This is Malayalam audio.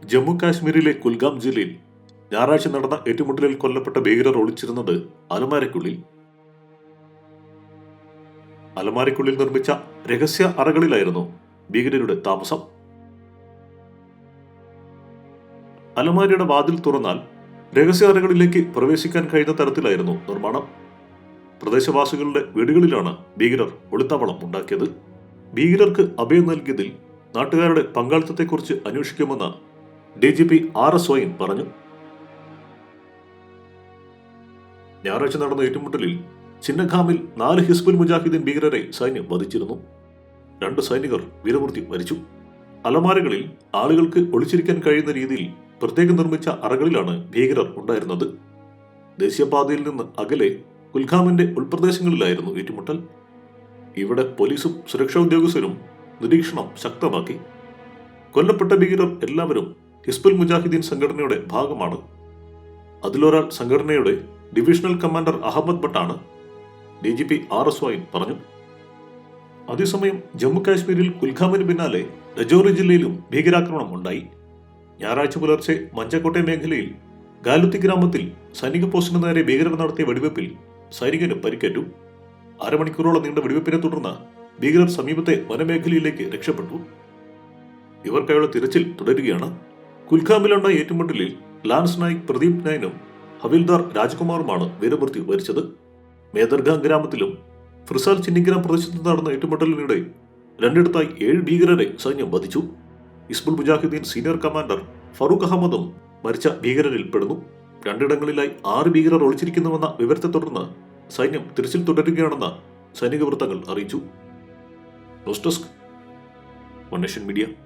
ജമ്മു കാശ്മീരിലെ കുൽഗാം ജില്ലയിൽ ഞായറാഴ്ച നടന്ന ഏറ്റുമുട്ടലിൽ കൊല്ലപ്പെട്ട ഭീകരർ ഒളിച്ചിരുന്നത് അലമാരയ്ക്കുള്ളിൽ അലമാരയ്ക്കുള്ളിൽ നിർമ്മിച്ച രഹസ്യ അറകളിലായിരുന്നു ഭീകരരുടെ താമസം. അലമാരയുടെ വാതിൽ തുറന്നാൽ രഹസ്യ അറകളിലേക്ക് പ്രവേശിക്കാൻ കഴിയുന്ന തരത്തിലായിരുന്നു നിർമ്മാണം. പ്രദേശവാസികളുടെ വീടുകളിലാണ് ഭീകരർ ഒളിത്താവളം ഉണ്ടാക്കിയത്. ഭീകരർക്ക് അഭയം നൽകിയതിൽ നാട്ടുകാരുടെ പങ്കാളിത്തത്തെക്കുറിച്ച് അന്വേഷിക്കുമെന്ന് D G P R Swain പറഞ്ഞു. ഞായറാഴ്ച നടന്ന ഏറ്റുമുട്ടലിൽ ചിന്നഖാമിൽ നാല് ഹിസ്ബുൽ മുജാഹിദ്ദീൻ ഭീകരരെ സൈന്യം വധിച്ചിരുന്നു. രണ്ട് സൈനികർ വീരമൃത്യു മരിച്ചു അലമാരകളിൽ ആളുകൾക്ക് ഒളിച്ചിരിക്കാൻ കഴിയുന്ന രീതിയിൽ പ്രത്യേകം നിർമ്മിച്ച അറകളിലാണ് ഭീകരർ ഉണ്ടായിരുന്നത്. ദേശീയപാതയിൽ നിന്ന് അകലെ കുൽഖാമിന്റെ ഉൾപ്രദേശങ്ങളിലായിരുന്നു ഏറ്റുമുട്ടൽ. ഇവിടെ പോലീസും സുരക്ഷാ ഉദ്യോഗസ്ഥരും നിരീക്ഷണം ശക്തമാക്കി. കൊല്ലപ്പെട്ട ഭീകരർ എല്ലാവരും ഹിസ്ബുൽ മുജാഹിദ്ദീൻ സംഘടനയുടെ ഭാഗമാണ്. അതിലൊരാൾ സംഘടനയുടെ divisional commander Ahmed ഭട്ടാണ് D G P R Swain പറഞ്ഞു. അതേസമയം ജമ്മു കാശ്മീരിൽ കുൽഖാമിന് പിന്നാലെ രജോറി ജില്ലയിലും ഭീകരാക്രമണം ഉണ്ടായി. ഞായറാഴ്ച പുലർച്ചെ മഞ്ചക്കോട്ടെ മേഖലയിൽ ഗാലുത്തി ഗ്രാമത്തിൽ സൈനിക പോസ്റ്റിന് നേരെ ഭീകരർ നടത്തിയ വെടിവെപ്പിൽ സൈനികന് പരിക്കേറ്റു. അരമണിക്കൂറോളം നീണ്ട വെടിവെപ്പിനെ തുടർന്ന് ഭീകരർ സമീപത്തെ വനമേഖലയിലേക്ക് രക്ഷപ്പെട്ടു. ഇവർക്കായുള്ള തിരച്ചിൽ തുടരുകയാണ്. കുൽഖാമിലുണ്ടായ ഏറ്റുമുട്ടലിൽ ലാൻസ് നായിക് പ്രദീപ് നായനും ഹവിൽദാർ രാജ്കുമാറുമാണ് വീരമൃത്യു വരിച്ചത്. മേദർഗാം ഗ്രാമത്തിലും ഫ്രിസാൽ ചിന്നിഗ്രാം പ്രദേശത്ത് നടന്ന ഏറ്റുമുട്ടലിനിടെ രണ്ടിടത്തായി ഏഴ് ഭീകരരെ സൈന്യം വധിച്ചു. ഇസ്ബുൾ മുജാഹിദ്ദീൻ സീനിയർ കമാൻഡർ ഫറൂഖ് അഹമ്മദും മരിച്ച ഭീകരരിൽ പെടുന്നു. രണ്ടിടങ്ങളിലായി ആറ് ഭീകരർ ഒളിച്ചിരിക്കുന്നുവെന്ന വിവരത്തെ തുടർന്ന് സൈന്യം തിരച്ചിൽ തുടരുകയാണെന്ന് സൈനിക വൃത്തങ്ങൾ അറിയിച്ചു. News desk one media